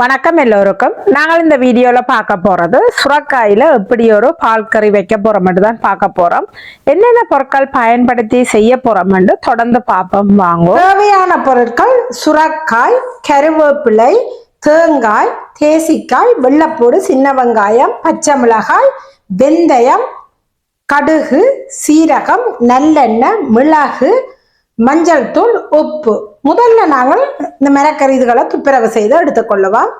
வணக்கம் எல்லோருக்கும். நாங்கள் இந்த வீடியோவில் பார்க்க போகிறது சுரக்காயில் எப்படி ஒரு பால் கறி வைக்க போகிறோம்ட்டு தான் பார்க்க போகிறோம் என்னென்ன பொருட்கள் பயன்படுத்தி செய்ய போகிறோம்ட்டு தொடர்ந்து பார்ப்போம் வாங்குவோம். தேவையான பொருட்கள் சுரக்காய் கருவேப்பிலை தேங்காய் தேசிக்காய் வெள்ளப்பூடு சின்ன வெங்காயம் பச்சை மிளகாய் வெந்தயம் கடுகு சீரகம் நல்லெண்ணெய் மிளகு மஞ்சள் தூள் உப்பு. முதல்ல நாங்கள் இந்த மிரக்கறி இதுகளை துப்புரவு செய்து எடுத்துக்கொள்ளுவோம்.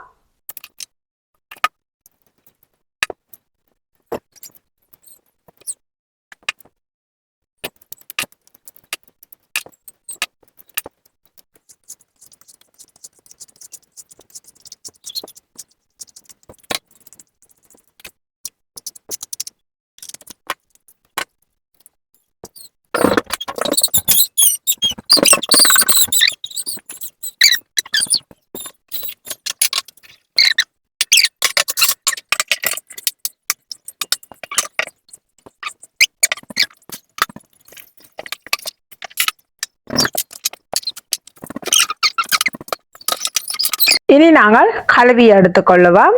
இனி நாங்கள் கழுவி எடுத்துக்கொள்ளுவோம்.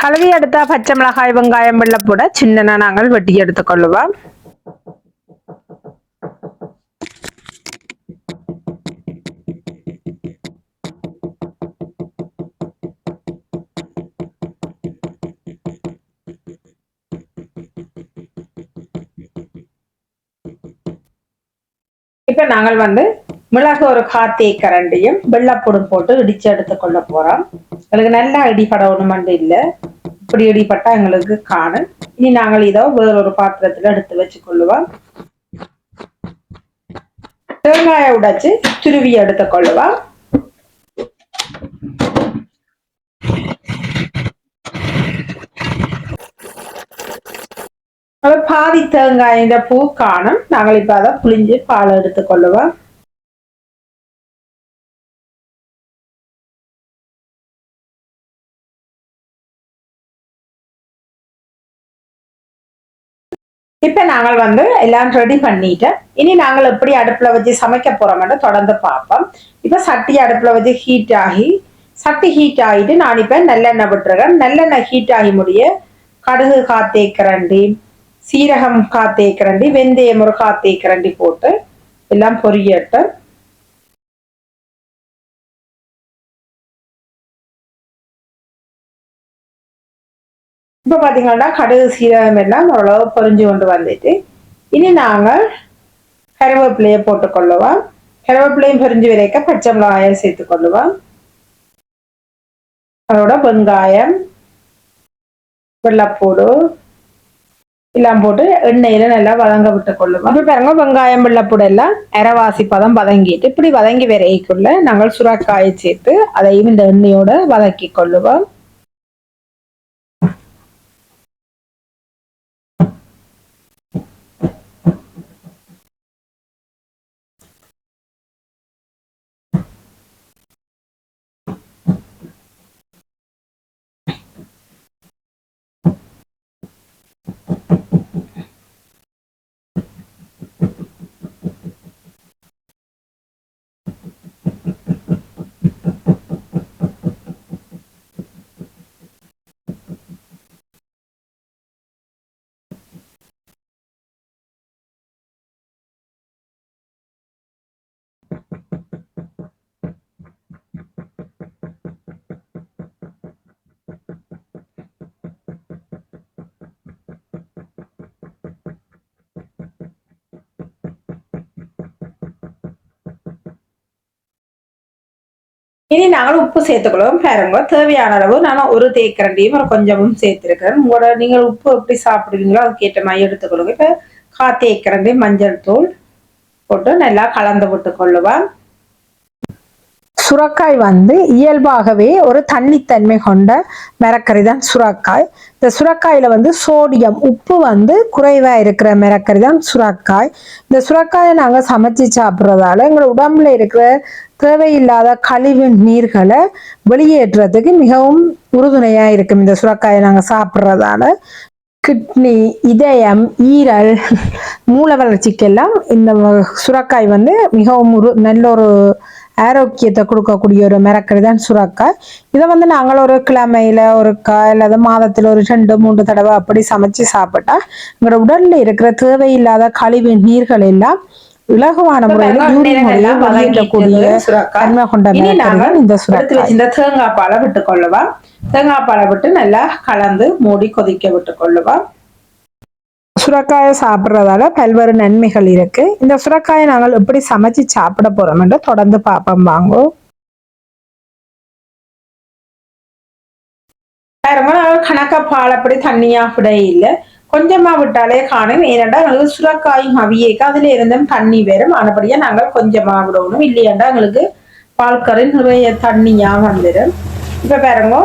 கழுவி எடுத்த பச்சை மிளகாய் வெங்காயம் வெள்ளப்பூட சின்னனா நாங்கள் வெட்டி எடுத்துக்கொள்ளுவோம். இப்போ நாங்கள் வந்து மிளகு ஒரு காத்தே கரண்டியும் வெள்ளப்பொடும் போட்டு இடிச்சு எடுத்துக்கொள்ள போறோம். எங்களுக்கு நல்லா இடிபடணுமெண்டு இல்லை. இப்படி இடிப்பட்டா எங்களுக்கு காணும். இனி நாங்கள் இதோ வேறொரு பாத்திரத்துல எடுத்து வச்சுக்கொள்ளுவோம். தேங்காயை உடைச்சு துருவி எடுத்துக்கொள்ளுவோம் அது பாதி இந்த பூ காணும் நாங்கள் இப்போ அதை புளிஞ்சு பால் எடுத்துக்கொள்ளுவோம் இப்ப நாங்கள் வந்து எல்லாம் ரெடி பண்ணிட்டேன் இனி நாங்கள் எப்படி அடுப்புல வச்சு சமைக்க போறோம்னு தொடர்ந்து பார்ப்போம். இப்ப சட்டி அடுப்புல வச்சு ஹீட் ஆகி சட்டி ஹீட் ஆகிட்டு நான் இப்போ நல்லெண்ணெய் விட்டுருக்கேன். நல்லெண்ணெய் ஹீட் ஆகி முடிய கடுகு காத்தேக்கரண்டி சீரகம் காத்தேக்கரண்டி வெந்தயம் ஒரு காத்தேக்கரண்டி போட்டு எல்லாம் பொரியட்டு இப்ப பாத்தீங்கன்னா கடுகு சீரகம் எல்லாம் ஓரளவு பொரிஞ்சு கொண்டு வந்துட்டு இனி நாங்கள் கருவேப்பிலையை போட்டுக்கொள்ளுவோம் கருவேப்பிலையும் பொரிஞ்சு விரைக்க பச்சை மிளகாயம் சேர்த்து கொள்ளுவோம். அதோட வெங்காயம் வெள்ளப்பூடு எல்லாம் போட்டு எண்ணெயில நல்லா வதங்க விட்டு கொள்ளுவோம் அப்படி பாருங்க வெங்காயம் வெள்ளப்பூடு எல்லாம் அரைவாசி பதம் வதங்கிட்டு இப்படி வதங்கி வரைக்குள்ள நாங்கள் சுரக்காயை சேர்த்து அதையும் இந்த எண்ணெயோட வதக்கி கொள்ளுவோம். இனி நாங்கள் உப்பு சேர்த்துக்கொள்ளவும் பாருங்க தேவையான அளவு நான் ஒரு தேக்கரண்டியும் ஒரு கொஞ்சமும் சேர்த்துருக்கிறேன் உங்களோட நீங்கள் உப்பு எப்படி சாப்பிடுவீங்களோ அதுக்கேற்ற மாதிரி எடுத்துக்கொள்ளுங்க இப்போ கா தேக்கரண்டி மஞ்சள் தூள் போட்டு நல்லா கலந்து விட்டு கொள்ளுவேன் சுரக்காய் வந்து இயல்பாகவே ஒரு தண்ணித்தன்மை கொண்ட மிரக்கறி தான் சுரக்காய் இந்த சுரக்காயில வந்து சோடியம் உப்பு வந்து குறைவா இருக்கிற மிரக்கறி தான் சுரக்காய் இந்த சுரக்காயை நாங்க சமைச்சு சாப்பிட்றதால எங்களோட உடம்புல இருக்கிற தேவையில்லாத கழிவு நீர்களை வெளியேற்றுறதுக்கு மிகவும் உறுதுணையாக இருக்கும். இந்த சுரக்காயை நாங்கள் சாப்பிட்றதால கிட்னி இதயம் ஈரல் மூளை வளர்ச்சிக்கெல்லாம் இந்த சுரக்காய் வந்து மிகவும் ஒரு நல்ல ஒரு ஆரோக்கியத்தை கொடுக்கக்கூடிய ஒரு மரக்கறி தான் சுரக்காய். இதை வந்து நாங்கள் ஒரு கிழமையில ஒரு கா அல்லது மாதத்தில் ஒரு ரெண்டு மூன்று தடவை அப்படி சமைச்சு சாப்பிட்டா எங்களோட உடலில் இருக்கிற தேவையில்லாத கழிவு நீர்கள் எல்லாம் இலகுவான முறையில் யூரின் முறையில் வெளியேற்றக்கூடிய. தன்மை கொண்ட நாங்கள் இந்த சுரக்காய் வச்சிருந்த தேங்காய் பாலை விட்டு கொள்ளுவோம் தேங்காய் பாலை விட்டு நல்லா கலந்து மூடி கொதிக்க விட்டு கொள்ளுவோம் சுரக்காயை சாப்பிட்றதால பல்வேறு நன்மைகள் இருக்கு. இந்த சுரக்காயை நாங்கள் எப்படி சமைச்சு சாப்பிட போறோம் என்று தொடர்ந்து பார்ப்போம். வாங்கோ. பாருங்க நாங்கள் கணக்கா பால் அப்படி தண்ணியா விட இல்லை. கொஞ்சமா விட்டாலே காணும். ஏனெண்டா எங்களுக்கு சுரக்காயும் அவியேக்கு அதுல இருந்தும் தண்ணி வரும். ஆனபடியா நாங்கள் கொஞ்சமா விடணும் இல்லையாண்டா எங்களுக்கு பால் நிறைய தண்ணியா வந்துடும் இப்ப பாருங்க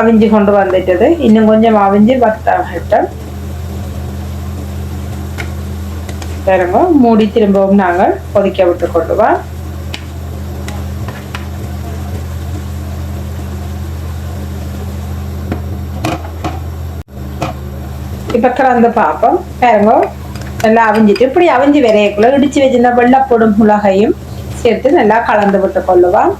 அவிஞ்சு கொண்டு வந்துட்டது. இன்னும் கொஞ்சம் அவிஞ்சு வத்தாகட்டும் பாருங்க மூடி திரும்பவும் நாங்கள் கொதிக்க விட்டு கொள்ளுவோம். இப்போ கலந்து பார்ப்போம் பாருங்க நல்லா அவிஞ்சிட்டு இப்படி அவிஞ்சு விரையக்குள்ள இடிச்சு வச்சிருந்த வெள்ளப்பூடும் மிளகையும் சேர்த்து நல்லா கலந்து விட்டு கொள்ளுவோம்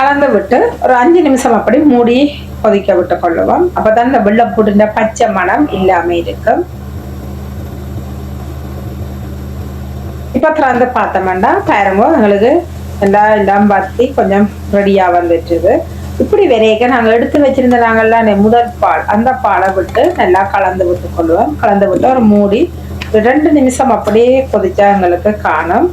கலந்து விட்டு ஒரு அஞ்சு நிமிஷம் அப்படி மூடி கொதிக்க விட்டு கொள்ளுவோம் அப்பதான் இந்த வெள்ளப்பொடுன்ற பச்சை மணம் இல்லாம இருக்கும் இப்ப திறந்து பார்த்தோம்னா பாருங்க எங்களுக்கு எல்லாம் எல்லாம் வத்தி கொஞ்சம் ரெடியா வந்துட்டுது. இப்படி விரைக்க நாங்க எடுத்து வச்சிருந்த நாங்கள்லாம் முதல் பால் அந்த பாலை விட்டு நல்லா கலந்து விட்டு கொள்வோம். கலந்து விட்டு ஒரு மூடி ரெண்டு நிமிஷம் அப்படியே கொதிச்சா எங்களுக்கு காணும்.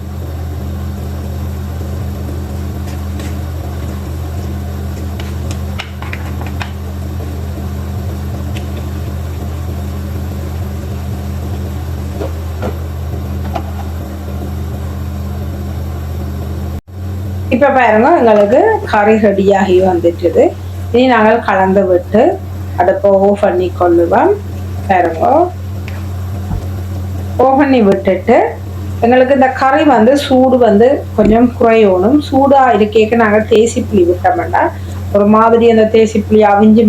இப்ப பாருங்க எங்களுக்கு கறி ரெடியாகி வந்துட்டுது. இனி நாங்கள் கலந்து விட்டு அடுப்பை ஓஃப் பண்ணி கொள்ளுவோம். பாருங்க. ஓஃப் பண்ணி விட்டுட்டு எங்களுக்கு இந்த கறி வந்து சூடு வந்து கொஞ்சம் குறையணும். சூடா இருக்கேக்கு நாங்கள் தேசி விட்ட விட்டோம்னா ஒரு மாதிரி அந்த தேசிப்புளி அவிஞ்சு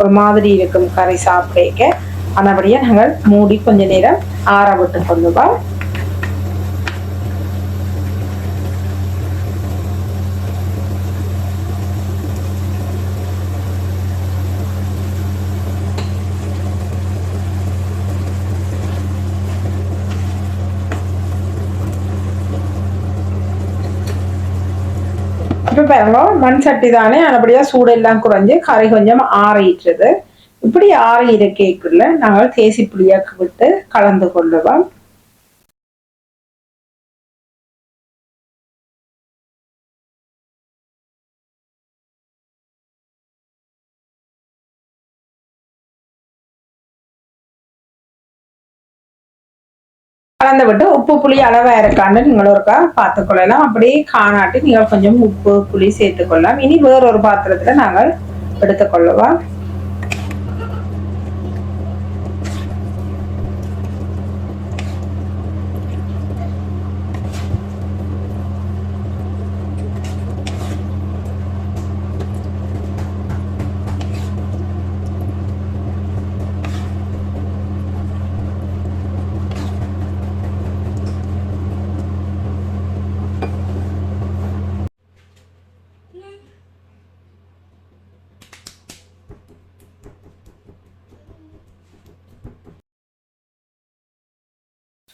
ஒரு மாதிரி இருக்கும் கறி சாப்பிடக்க. ஆனபடியா நாங்கள் மூடி கொஞ்ச நேரம் ஆற விட்டு கொள்ளுவோம். இப்போ பாருங்க மண் சட்டி தானே நல்லபடியாக சூடெல்லாம் குறைஞ்சி குறைஞ்சு கறி கொஞ்சம் ஆறிட்டுது இப்படி ஆறி இருக்கைக்குள்ள நாங்கள் தேசி புளியாக்கு விட்டு கலந்து கொள்ளுவோம். கலந்து விட்டு உப்பு புளி அளவா இருக்கான்னு நீங்கள் ஒருக்கா பார்த்துக்கொள்ளலாம் அப்படியே காணாட்டி நீங்கள் கொஞ்சம் உப்பு புளி சேர்த்துக்கொள்ளலாம் இனி வேறொரு பாத்திரத்துல நாங்கள் எடுத்துக்கொள்ளுவோம்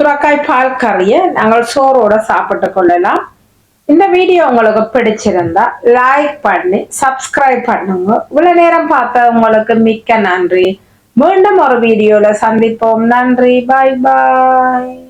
சுரக்காய் பால் கறியை நாங்கள் சோறோட சாப்பிட்டு கொள்ளலாம். இந்த வீடியோ உங்களுக்கு பிடிச்சிருந்தா லைக் பண்ணி சப்ஸ்கிரைப் பண்ணுங்க. இவ்வளவு நேரம் பார்த்த உங்களுக்கு மிக்க நன்றி. மீண்டும் ஒரு வீடியோல சந்திப்போம். நன்றி. பாய் பாய்